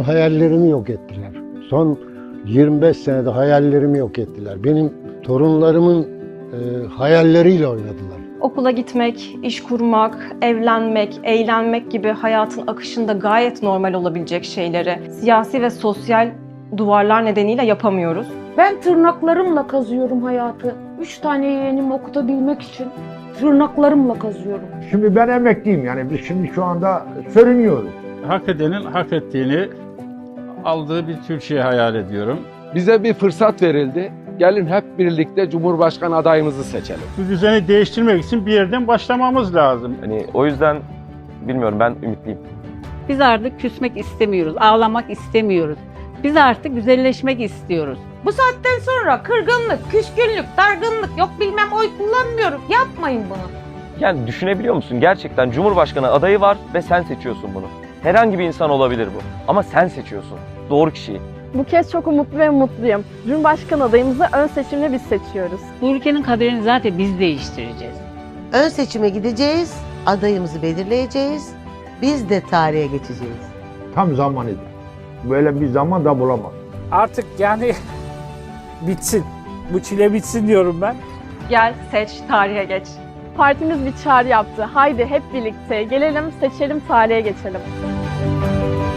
hayallerimi yok ettiler. Son 25 senede hayallerimi yok ettiler. Benim torunlarımın e, hayalleriyle oynadılar. Okula gitmek, iş kurmak, evlenmek, eğlenmek gibi hayatın akışında gayet normal olabilecek şeyleri siyasi ve sosyal duvarlar nedeniyle yapamıyoruz. Ben tırnaklarımla kazıyorum hayatı. Üç tane yeğenimi okutabilmek için tırnaklarımla kazıyorum. Şimdi ben emekliyim yani biz şimdi şu anda sürünüyoruz. Hak edenin hak ettiğini aldığı bir Türkiye hayal ediyorum. Bize bir fırsat verildi. Gelin hep birlikte Cumhurbaşkanı adayımızı seçelim. Bu düzeni değiştirmek için bir yerden başlamamız lazım. Hani o yüzden bilmiyorum ben ümitliyim. Biz artık küsmek istemiyoruz, ağlamak istemiyoruz. Biz artık güzelleşmek istiyoruz. Bu saatten sonra kırgınlık, küskünlük, dargınlık yok bilmem oy kullanmıyorum. Yapmayın bunu. Yani düşünebiliyor musun? Gerçekten Cumhurbaşkanı adayı var ve sen seçiyorsun bunu. Herhangi bir insan olabilir bu. Ama sen seçiyorsun. Doğru kişiyi. Bu kez çok umutlu ve mutluyum. Cumhurbaşkanı adayımızı ön seçimle biz seçiyoruz. Bu ülkenin kaderini zaten biz değiştireceğiz. Ön seçime gideceğiz, adayımızı belirleyeceğiz. Biz de tarihe geçeceğiz. Tam zamanıdır. Böyle bir zaman da bulamaz. Artık yani bitsin. Bu çile bitsin diyorum ben. Gel, seç, tarihe geç. Partimiz bir çağrı yaptı. Haydi hep birlikte gelelim, seçelim, tarihe geçelim. Música